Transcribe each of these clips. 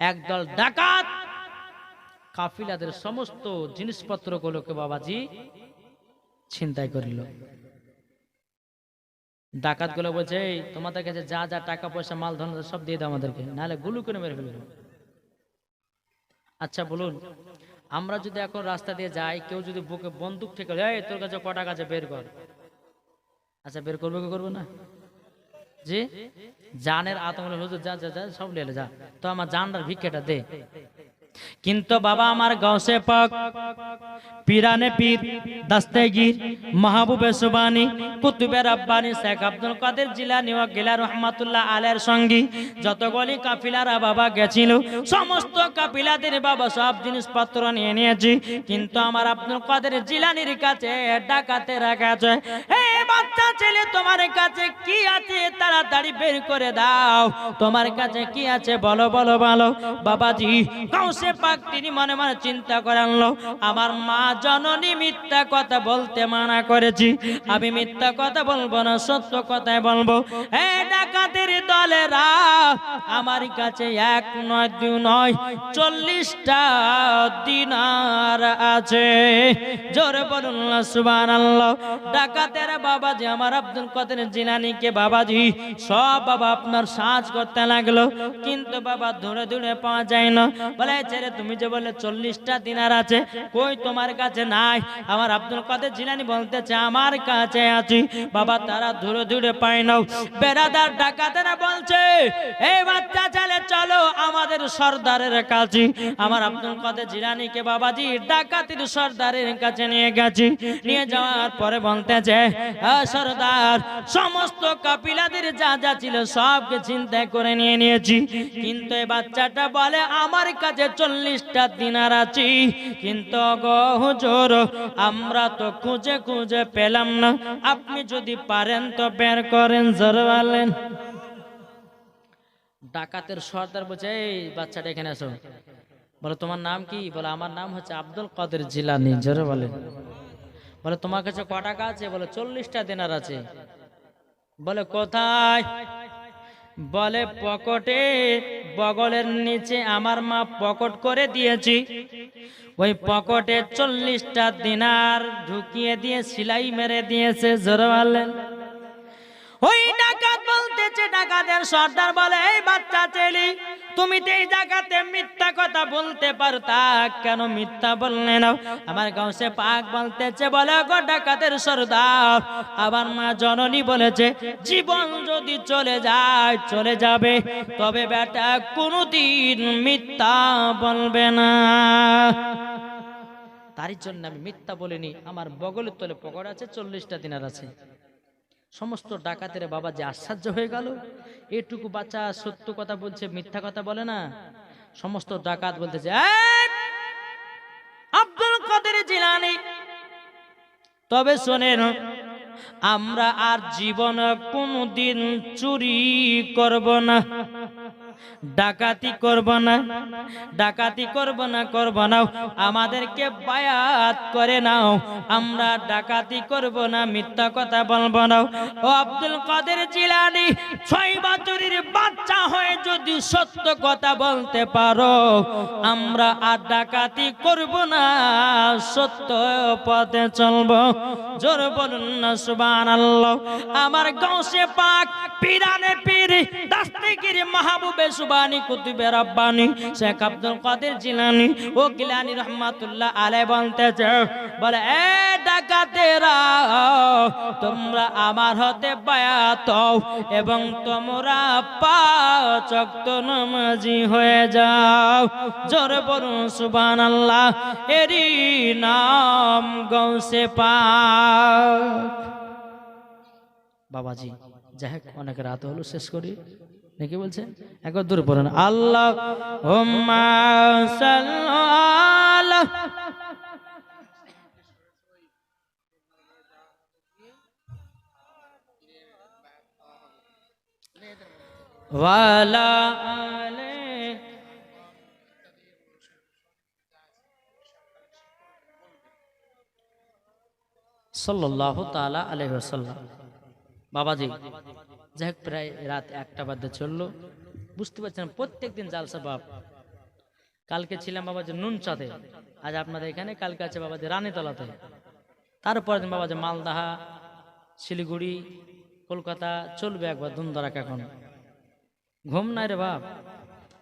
একদল ডাকাত কাফিলাদের সমস্ত জিনিসপত্রগুলোকে বাবাজি ছিনতাই করিল। ডাকাতগুলো বলছে "এই, তোমাদের কাছে যা যা টাকা পয়সা মাল ধন সব দিয়ে দাও আমাদেরকে নাহলে গুলু করে মেরে ফেলব। আচ্ছা বলুন আমরা যদি এখন রাস্তা দিয়ে যাই কেউ যদি বুকে বন্দুক থেকে তোর কাছে ক টাকা আছে বের কর। আচ্ছা বের করবে কি করব না? জি? জানের আতঙ্ক হুজুর, যা যা যা, সব লেলে যা। তো আমার জানটার ভিক্ষাটা দে। কিন্তু বাবা আমার গাঁসে পাক। পিরানে পীর দাস্তেগীর মাহবুবে সুবানি কুতুবে রব্বানি শেখ আব্দুল কাদের জিলানি ও গিলা রহমাতুল্লাহ আলের সঙ্গী যতগুলি কাফিলারা বাবা গেছিল সমস্ত কাফিলাদের বাবা সব জিনিসপত্র নিয়ে নিয়েছি, কিন্তু আমার আব্দুল কাদের জিলানির কাছে ডাকাতে রাখাছে হে বাচ্চা ছেলে, তোমার কাছে কি আছে? তাড়াতাড়ি বের করে দাও। তোমার কাছে কি আছে? বলো বলো বলো। বাবাজি, কাউসে পাক, তিনি মনে মনে চিন্তা করে আনলো। আমার মা জননী মিথ্যা কথা বলতে মানা করেছি। আমি মিথ্যা কথা বলব না, সত্য কথাই বলব। দলেরা, আমার কাছে এক নয়, দু নয়, চল্লিশটা দিনার আছে। জোরে বলুন সুবান ডাকাতের বাবাজি, আমার আব্দুল কাদের জিনানিকে বাবাজি, সব বাবা আপনার সাজ করতে লাগল। কিন্তু বাবা ধরে ধরে পাওয়া যায় না। বলে ছেলে, তুমি যে বলে চল্লিশটা দিনার আছে, কই তোমার কাছে নাই। আমার আব্দুল কাদের জিলানি বলতেছে আমার কাছে আছে। বাবা তারা ধরে ধরে পায় না বেড়াদার ডাকাতেরা বলছে এই বাচ্চা ছেলে চলো আমাদের সর্দারের কাছে। আমার আব্দুল কাদের জিলানিকে বাবাজি ডাকাতির সর্দারের কাছে নিয়ে গেছি। নিয়ে যাওয়ার পরে বলতেছে "আ, সর্দার সমস্ত কাপিলাদের যা যা ছিল সবকে চিন্তা করে নিয়ে নিয়েছি। কিন্তু এই বাচ্চাটা বলে আমার কাছে চল্লিশটা দিনার আছে। কিন্তু গো হুজুর, আমরা তো খুঁজে খুঁজে পেলাম না। আপনি যদি পারেন তো বের করেন জরওয়ালেন ডাকাতের সর্দার বলছে, এই বাচ্চাটা এখানে আসো। বলো, তোমার নাম কি? বলে, আমার নাম হচ্ছে আব্দুল কাদের জিলানি। জোরে বলেন। বলে, তোমার কাছে ক টাকা আছে? বলে, চল্লিশটা দিনার আছে। বলে, কোথায়? বলে, পকেটে বগলের নিচে আমার মা পকট করে দিয়েছি। ওই পকটে চল্লিশটা দিনার ঢুকিয়ে দিয়ে সিলাই মেরে দিয়েছে, জোর মারলেন ওই ডাকাত বলতেছে, ডাকাতের সর্দার বলে, এই বাচ্চা ছেলে তুমি তো এই জায়গাতে মিথ্যা কথা বলতে পারতা। কেন মিথ্যা বললে না? আমার গাঁসে পাক বলতেছে, বলে গো ডাকাতের সর্দার আবার মা জননী বলেছে, জীবন যদি চলে যায়, চলে যাবে। তবে বেটা, কোনোদিন মিথ্যা বলবে না। তারই জন্য আমি মিথ্যা বলিনি, আমার বগলের তলে পকড় আছে, চল্লিশটা দিনার আছে। সমস্ত ডাকাতের বাবা যে আশ্চর্য হয়ে গেল। এটুকু বাচ্চা সত্য কথা বলছে মিথ্যা কথা বলে না। সমস্ত ডাকাত বলতেছে "এই, আব্দুল কাদের জিলানি তবে শোনেন আমরা আর জীবন কোনদিন চুরি করব না। ডাকাতি করব না, ডাকাতি করব না করব না। আমাদেরকে বায়াত করে নাও, আমরা ডাকাতি করব না, মিথ্যা কথা বলব না। ও আব্দুল কাদের জিলানি, ছয় বছরের বাচ্চা হয়ে যদি সত্য কথা বলতে পারো, আমরা আর ডাকাতি করব না, সত্য পথে চলবো। জোর বলুন না, সুবহানাল্লাহ। আমার গাঁসে পাক পিরানে পীর দাস্তিগির মাহবুবে সুবানি কুতুবে রব্বানি, শেখ আব্দুল কাদের জিলানি ও গিলানি রহমাতুল্লাহ আলে বলতেছে, বলে, এ ডাকাতেরা, তোমরা আমার হতে বায়াত এবং তোমরা পাঁচ ওয়াক্ত নামাজি হয়ে যাও। জোরে বলুন, সুবহানাল্লাহ এরি নাম গৌসে পাক। বাবাজি, যাই হোক, অনেক রাত হলো, শেষ করি। নাকি বলছে একবার দূরে পড়েন। আল্লাহ ওয়াসাল্লাম বাবাজি যাই হোক প্রায় রাত একটা বাদে চলল বুঝতে পারছেন প্রত্যেক দিন জালসা বাপ কালকে ছিলাম বাবা যে নুনচাঁদে আজ আপনাদের এখানে কালকে আছে বাবা যে রানীতলাতে তারপরে দিন বাবা যে মালদাহা শিলিগুড়ি, কলকাতা, চলবে একবার ধুমধারাক এখন। ঘুম নাই রে বাপ।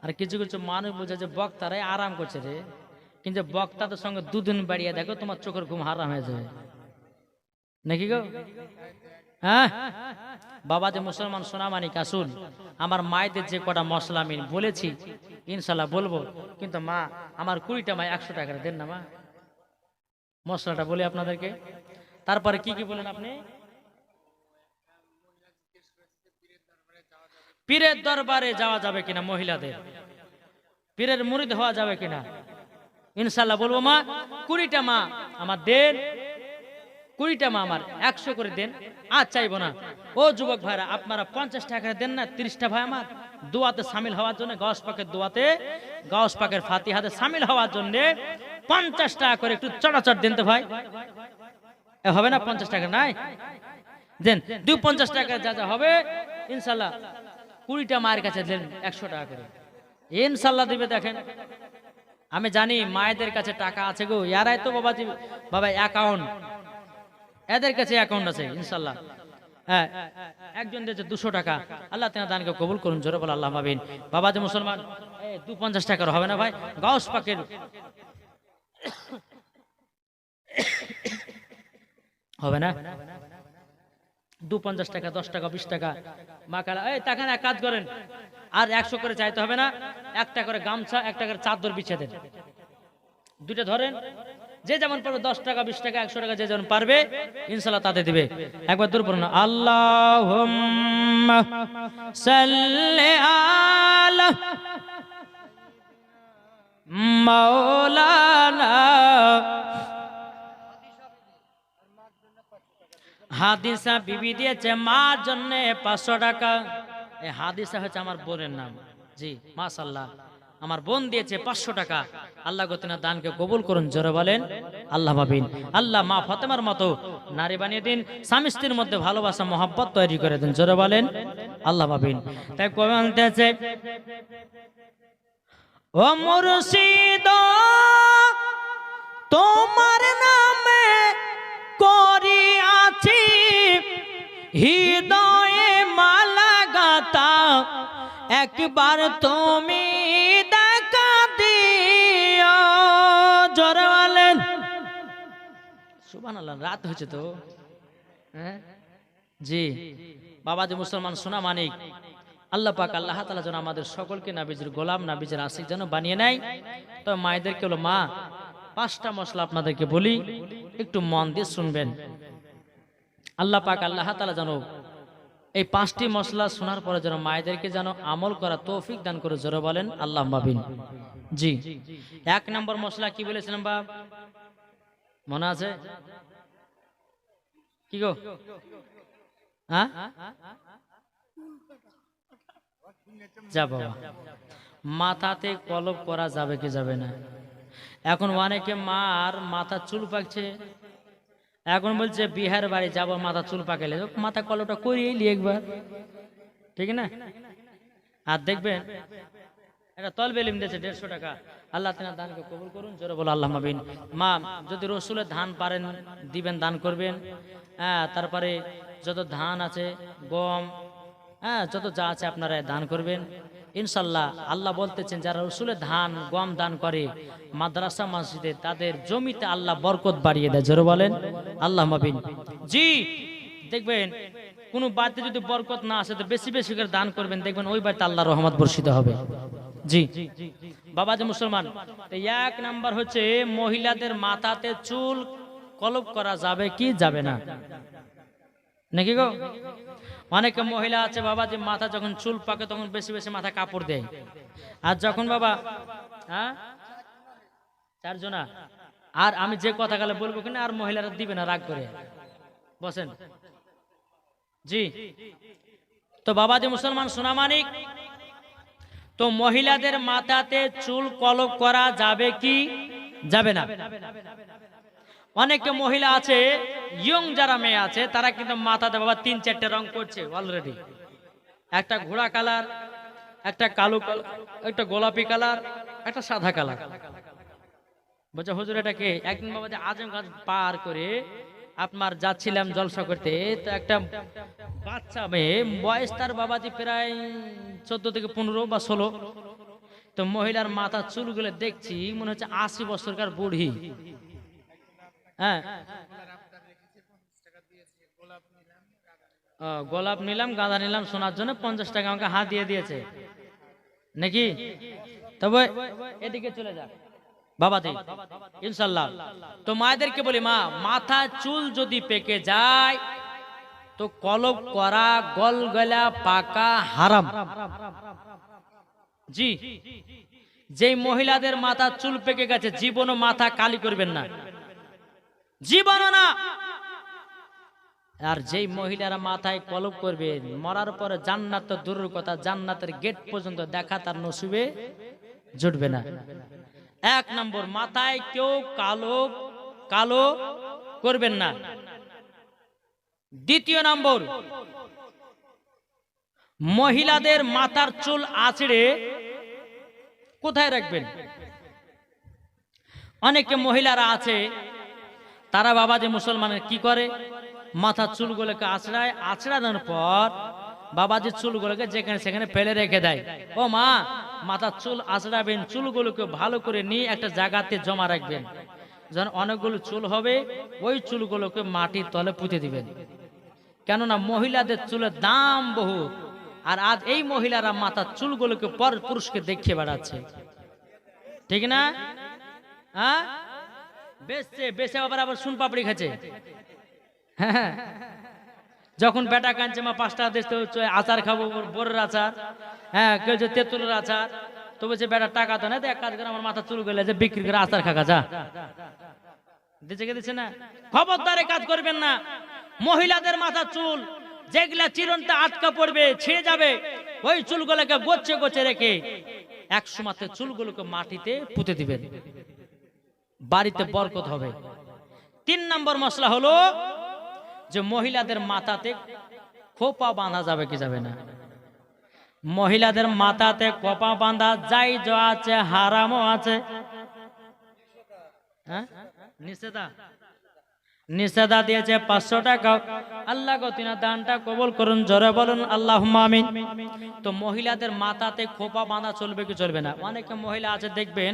আর কিছু কিছু মানুষ বোঝে যে বক্তারাই আরাম করছে রে। কিন্তু বক্তাদের সঙ্গে দুদিন বাড়িয়ে দেখো তোমার চোখের ঘুম হারাম হয়ে যাবে। নাকি গো? হ্যাঁ? বাবা যে মুসলমান সোনা মানিক আসুন। আমার মায়েদের যে কটা মশলা আমি বলেছি, ইনশাল্লাহ বলব। কিন্তু মা, আমার কুড়িটা মা একশো টাকা দেন না মা। মশলাটা বলি আপনাদেরকে। তারপরে কি কি বলেন আপনি? পীরের দরবারে যাওয়া যাবে কিনা মহিলাদের? পীরের মুরিদ হওয়া যাবে কিনা? ইনশাল্লাহ বলব, মা, কুড়িটা মা আমার দেন। কুড়িটা মা আমার একশো করে দেন। আর চাইব না। ও যুবক ভাইরা, আপনারা পঞ্চাশ টাকা দেন না, তিরিশটা ভাই আমার। দোয়াতে সামিল হওয়ার জন্য, গাউস পাকের দোয়াতে, গাউস পাকের ফাতিহাতে সামিল হওয়ার জন্য পঞ্চাশ টাকা করে একটু চড়াচড় দিন তো ভাই। হবে না পঞ্চাশ টাকা? নাই? দেন দু পঞ্চাশ টাকা যা যা হবে ইনশাল্লাহ কুড়িটা মায়ের কাছে দেন একশো টাকা করে। ইনশাল্লাহ দিবে, দেখেন। আমি জানি মায়েদের কাছে টাকা আছে গো ইয়ারাই তো বাবাজি, বাবা অ্যাকাউন্ট এদের কাছে অ্যাকাউন্ট আছে ইনশাল্লাহ হ্যাঁ একজন দিয়েছে দুশো টাকা। আল্লাহ তেনা দানকে কবুল করুন, জোরে বলে আল্লাহ মাবিন বাবা যে মুসলমান দু পঞ্চাশ টাকার হবে না ভাই? গাউস পাকের হবে না? দু পঞ্চাশ টাকা, দশ টাকা, বিশ টাকা। মা কালা এই, টাকা না, এক কাজ করেন। আর একশো করে চাইতে হবে না। একটা করে গামছা, একটা করে চাদর বিছিয়ে দেন। দুইটা ধরেন। যে যেমন পারবে দশ টাকা, বিশ টাকা, একশো টাকা যে যেমন পারবে, ইনশাল্লাহ তাতে দিবে। একবার দূর পড়ুন আল্লাহ আলা হাদিসা বিবি দিয়েছে, মার জন্য পাঁচশো টাকা। এই হাদিসা হচ্ছে আমার বোনের নাম। জি মাশাল্লাহ আমার বোন দিয়েছে পাঁচশো টাকা। আল্লাহ গতিনা দানকে কবুল করুন, জোরে বলেন, আল্লাহ ভাবিন আল্লাহ মা ফতেমার মতো নারী বানিয়ে দিন, স্বামী স্ত্রীর মধ্যে ভালোবাসা, মহাব্বত তৈরি করে দিন, জোরে বলেন, আল্লাহ ভাবিন তাই কবে আনতেছে ও মুর্শিদ, তোমার নামে করিয়াছি, হৃদয়ে মালা গাতা একবার তুমি দেখা দিও। জোরে বলেন। সুবহানাল্লাহ, রাত হয়েছে তো। হ্যাঁ? জি। বাবা যে মুসলমান, সোনা মানিক। আল্লাহ পাক, আল্লাহ তালা যেন আমাদের সকলকে নাবিজের গোলাম, নাবিজের আশিক যেন বানিয়ে নেয়। তবে মায়েদেরকে হলো মা পাঁচটা মশলা আপনাদেরকে বলি, একটু মন দিয়ে শুনবেন। আল্লাহ পাক আল্লাহ তালা যেন এই পাঁচটি মশলা শোনার পরে যেন মায়েদেরকে যেন আমল করা তৌফিক দান করে জোরে বলেন আল্লাহ মাবিন জি। এক নম্বর মশলা কি বলেছিলাম বা মনে আছে? কি গো? হ্যাঁ? যা বাবা। মাথাতে কলপ করা যাবে কি যাবে না? এখন অনেকে মার মাথা চুল পাকছে। এখন বলছে বিহার বাড়ি যাব মাথা চুল পাকালে মাথা কলটা করিয়ে লি একবার। ঠিক না? আর দেখবেন এটা তলবে লিম দিয়েছে দেড়শো টাকা। আল্লাহ তেনার দানকে কবুল করুন জোরে বলো আল্লাহ মাবিন মা যদি রসুলের ধান পারেন দিবেন দান করবেন। হ্যাঁ তারপরে যত ধান আছে গম হ্যাঁ যত যা আছে আপনারা দান করবেন। ইনশাল্লাহ আল্লাহ বলতেছেন, যারা রসুলের ধান, গম দান করে, মাদ্রাসা, মসজিদে, তাদের জমিতে আল্লাহ বরকত বাড়িয়ে দেয়। জোরে বলেন, আল্লাহ মাবিন জি, দেখবেন, কোন বাড়িতে যদি বরকত না আসে, তো বেশি বেশি করে দান করবেন, দেখবেন ওই বাড়িতে আল্লাহ রহমত বর্ষিত হবে। জি। বাবা যে মুসলমান এক নাম্বার হচ্ছে, মহিলাদের মাথাতে চুল কলপ করা যাবে কি যাবে না? নাকি গো? অনেকে মহিলা আছে বাবা, যে মাথা যখন চুল পাকে তখন বেশি বেশি মাথা কাপড় দেয়। আর যখন বাবা হ্যাঁ? চারজনা। আর আমি যে কথা গেলে বলব কিনা, আর মহিলারা দিবে না রাগ করে। বসেন। জি। তো বাবা যে মুসলমান সোনামানিক তো মহিলাদের মাথাতে চুল কলপ করা যাবে কি? যাবে না। অনেকে মহিলা আছে ইয়ং যারা মেয়ে আছে তারা কিন্তু মাথাতে বাবা তিন চারটে রং করছে অলরেডি একটা ঘোড়া কালার একটা কালো একটা গোলাপি কালার একটা সাদা কালার। বলছে হুজুর এটাকে একদিন বাবা যে আজমগঞ্জ পার করে আপনার যাচ্ছিলাম জলসা করতে তো একটা বাচ্চা মেয়ে বয়স তার বাবাজি প্রায় চোদ্দ থেকে পনেরো বা ষোলো। তো মহিলার মাথা চুলগুলো দেখছি মনে হচ্ছে আশি বছরকার বুড়ি। হ্যাঁ। গোলাপ নিলাম, গাঁদা নিলাম শোনার জন্য পঞ্চাশ টাকা আমাকে হাত দিয়ে দিয়েছে। নাকি? তবে এদিকে চলে যাক। বাবা দি ইনশাল্লাহ। তো মায়েদেরকে বলি, মা, মাথা চুল যদি পেকে যায়, তো কলব করা, গল গলা পাকা হারাম। জি। যেই মহিলাদের মাথা চুল পেকে গেছে, জীবনও মাথা কালি করবেন না। জীবনও না। আর যেই মহিলারা মাথায় কলব করবে, মরার পরে জান্নাত দূরের কথা, জান্নাতের গেট পর্যন্ত দেখা তার নসিবে জুটবে না। এক নম্বর, মাথায় কেউ কালো কালো করবেন না। দ্বিতীয় নম্বর, মহিলাদের মাথার চুল আছড়ে কোথায় রাখবেন? অনেকে মহিলারা আছে তারা বাবা যে মুসলমানের কি করে? মাথার চুলগুলোকে আছড়ায়, আছড়ানোর পর বাবাজির চুলগুলোকে যেখানে সেখানে ফেলে রেখে দেয়। ও মা মাথার চুল আছড়াবেন, চুলগুলোকে ভালো করে নিয়ে একটা জায়গাতে জমা রাখবেন। যখন অনেকগুলো চুল হবে, ওই চুলগুলোকে মাটির তলে পুঁতে দিবেন। কেননা মহিলাদের চুলের দাম বহু আর আজ এই মহিলারা মাথার চুলগুলোকে পর পুরুষকে দেখিয়ে বেড়াচ্ছে। ঠিক না? হ্যাঁ? বেচছে, বেচে আবার আবার শুন পাপড়ি খাচ্ছে। হ্যাঁ যখন বেটা কাঁদছে, মা, পাঁচটা দেশ তো আচার খাব বোরের আচার। হ্যাঁ কেউ যে তেঁতুলের আচার, তো বলছে, বেটা, টাকা তো না তো এক কাজ করে, আমার মাথা চুল গেলে যে বিক্রি করে আচার খাকা যা। দিচ্ছে কে দিচ্ছে না? খবরদারে কাজ করবেন না। মহিলাদের মাথা চুল, যেগুলা চিরন্তে আটকা পড়বে, ছিঁড়ে যাবে, ওই চুলগুলোকে গোচ্ছে গোছে রেখে এক সময়তে চুলগুলোকে মাটিতে পুঁতে দিবেন। বাড়িতে বরকত হবে। তিন নম্বর মশলা হলো যে মহিলাদের মাথাতে খোপা বাঁধা যাবে কি যাবে না। মহিলাদের মাথাতে কোপা বাঁধা যাই আছে হারামও আছে। হ্যাঁ? নিষেধা নিষেধা দিয়েছে পাঁচশো টাকা। আল্লাহ গতিনা দানটা কবল করুন, জোরে বলুন আল্লাহ আমিন। তো মহিলাদের মাথাতে খোপা বাঁধা চলবে কি চলবে না? অনেকে মহিলা আছে, দেখবেন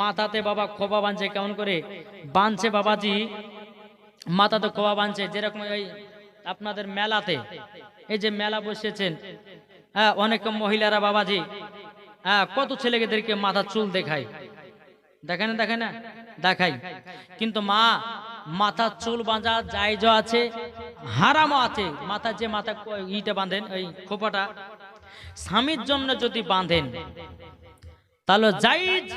মাথাতে বাবা খোপা বাঁধছে, কেমন করে? বাঁধছে বাবাজি, মাথাতে খোপা বাঁধছে, যেরকম এই আপনাদের মেলাতে। এই যে মেলা বসেছেন হ্যাঁ অনেক মহিলারা বাবাজি হ্যাঁ কত ছেলেদেরকে মাথা চুল দেখায়। দেখে না দেখে না? দেখাই। কিন্তু মা মাথা চুল বাঁধা জায়জ আছে, হারামও আছে। মাথা যে মাথা ইটা বাঁধেন, ওই খোপাটা। স্বামীর জন্য যদি বাঁধেন, তাহলে জাইজ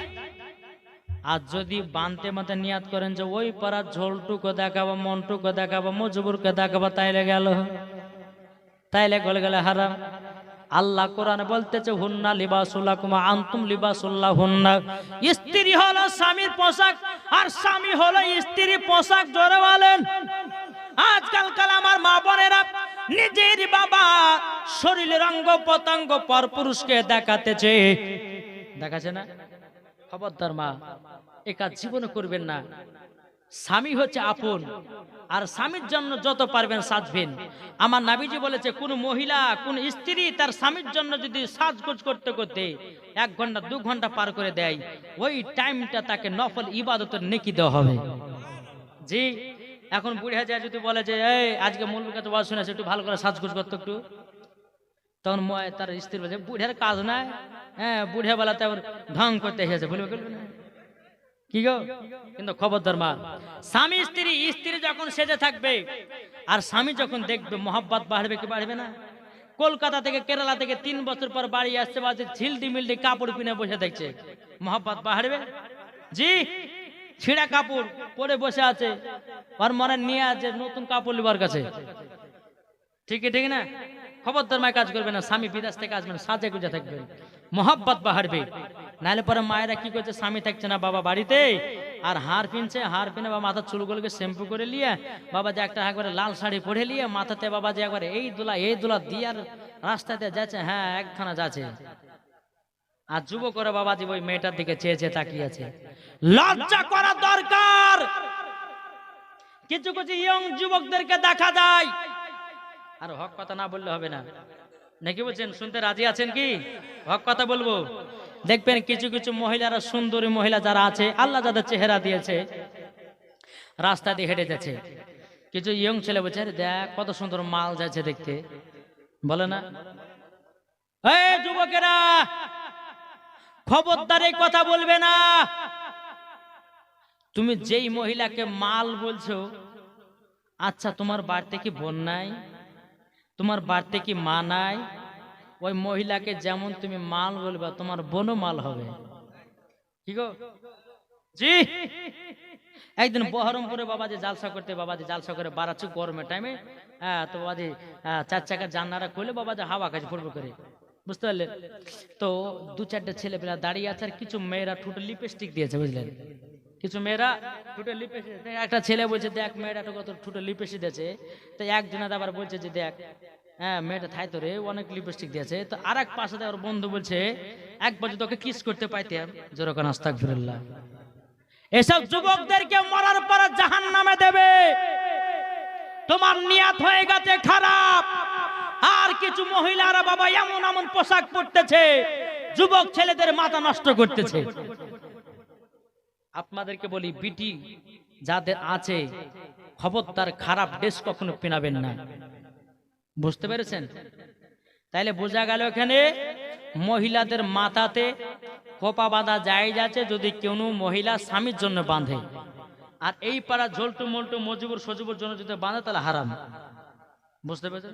আর যদি বাঁধতে মাথা নিয়াত করেন যে, ওই পাড়ার ঝোলটুকু দেখাবো, মনটুকু দেখাবো, মজবুরকে দেখাবো, তাইলে গেল। তাইলে গলে গেলে হারাম। আল্লাহ কোরআন বলতেছে, হুন্না লিবাসুল্লাহ কুমা আন্তুম লিবাসুল্লাহ হুন্না স্ত্রী হলো স্বামীর পোশাক, আর স্বামী হলো স্ত্রী পোশাক, জোরে বলেন। আজকালকাল আমার মা বোনেরা নিজের বাবা শরীরের অঙ্গ পতঙ্গ পর পুরুষকে দেখাতেছে। দেখাচ্ছে না? খবরদার মা, এ কাজ জীবনে করবেন না। স্বামী হচ্ছে আপন। আর স্বামীর জন্য যত পারবেন সাজবেন। আমার নাবিজি বলেছে, কোন মহিলা, কোন স্ত্রী তার স্বামীর জন্য যদি সাজগোজ করতে করতে এক ঘণ্টা, দু ঘণ্টা পার করে দেয়, ওই টাইমটা তাকে নফল ইবাদতের নেকি দেওয়া হবে। জি, এখন বুড়িয়া যায় যদি বলে যে, এই, আজকে মূল কাছে বল শুনেছে, একটু ভালো করে সাজগোজ করতো একটু? তখন তার স্ত্রী বলছে বুড়িয়ার কাজ নাই। হ্যাঁ বুড়িয়া বেলাতে আবার ঢং করতে এসেছে। বলবে না। কি গো? কিন্তু খবরদার মা, স্বামী স্ত্রী স্ত্রী যখন সেজে থাকবে, আর স্বামী যখন দেখবে মোহাব্বত বাড়বে কি বাড়বে না? কলকাতা থেকে কেরালা থেকে তিন বছর পর বাড়ি আসছে, বাজে ঝিলটি মিলটি কাপড় পিনে বসে দেখছে। মোহাব্বত বাড়বে? জি, ছিঁড়া কাপড় পরে বসে আছে। ওর মনে নিয়ে আছে নতুন কাপড় লিবার কাছে। ঠিক ঠিক না? খবরদার মায় কাজ করবে না, স্বামী বিদেশ থেকে আসবেন সাজে গুজে থাকবেন। মোহাব্বত বাহারবে নাহলে পরে মায়েরা কি করছে, স্বামী থাকছে না বাবা বাড়িতে, আর হার পিনছে হার পিনে বা মাথার চুলগুলোকে শ্যাম্পু করে নিয়ে বাবা যে একটা একবারে লাল শাড়ি পরে নিয়ে মাথাতে বাবা যে একবারে এই দোলা এই দোলা দিয়ে আর রাস্তাতে যাচ্ছে হ্যাঁ একখানা যাচ্ছে। আর যুবকরা বাবাজি ওই মেয়েটার দিকে চেয়ে চেয়ে তাকিয়ে আছে। লজ্জা করা দরকার। কিছু কিছু ইয়ং যুবকদেরকে দেখা যায়। আর হক কথা না বললে হবে না। নাকি বলছেন, শুনতে রাজি আছেন কি? হক কথা বলব? দেখবেন কিছু কিছু মহিলারা, সুন্দরী মহিলা যারা আছে, আল্লাহ যাদের চেহারা দিয়েছে, রাস্তা দিয়ে হেঁটে যাচ্ছে। কিছু ইয়ং ছেলে বলছে, "আরে দেখ, কত সুন্দর মাল যাচ্ছে দেখতে। বলে না? যুবকেরা, খবরদার এই কথা বলবে না। তুমি যেই মহিলাকে মাল বলছো আচ্ছা তোমার বাড়িতে কি বোন নাই? তোমার বাড়িতে কি মা নাই? ওই মহিলাকে যেমন তুমি মাল বলবা তোমার বোনও মাল হবে। কি গো? জি! একদিন বহরমপুরে বাবাজি জালসা করতে বাবাজি জালসা করে বাড়াচ্ছে গরমের টাইমে হ্যাঁ তো বাবাজি হ্যাঁ, চার চাকা জান্নারা খুলে বাবাজি হাওয়া কাজ ফুটবল করে। বুঝতে পারলেন তো দু চারটে ছেলেপেলা দাঁড়িয়ে আছে আর কিছু মেয়েরা ঠুটো লিপস্টিক দিয়েছে বুঝলেন? কিছু মেয়েরা ঠুটো লিপস্টিক একটা ছেলে বলছে দেখ মেয়েরা কত ঠুটো লিপস্টিক দিয়েছে। তো একজনে আবার বলছে যে দেখ হ্যাঁ মেয়েটা থাই তো রে, অনেক লিপস্টিক দিয়েছে। তো আর এক পাশে ওর বন্ধু বলছে, একবার যদি তোকে কিস করতে পাইতাম। যেরকম আস্তাক এসব যুবকদেরকে মরার পর জাহান নামে দেবে। তোমার নিয়াত হয়ে গেছে খারাপ। আর কিছু মহিলারা বাবা এমন এমন পোশাক পরতেছে, যুবক ছেলেদের মাথা নষ্ট করতেছে। আপনাদেরকে বলি, বিটি যাদের আছে, খবরদার খারাপ ড্রেস কখনো পেনাবেন না। বুঝতে পেরেছেন? তাইলে বোঝা গেল এখানে মহিলাদের মাথাতে কোপা বাঁধা যায় যাচ্ছে যদি কোনো মহিলা স্বামীর জন্য বাঁধে। আর এই পাড়া ঝোলটু মলটু মজুবুর সজুবুর জন্য যদি বাঁধে তাহলে হারাম। বুঝতে পেরেছেন?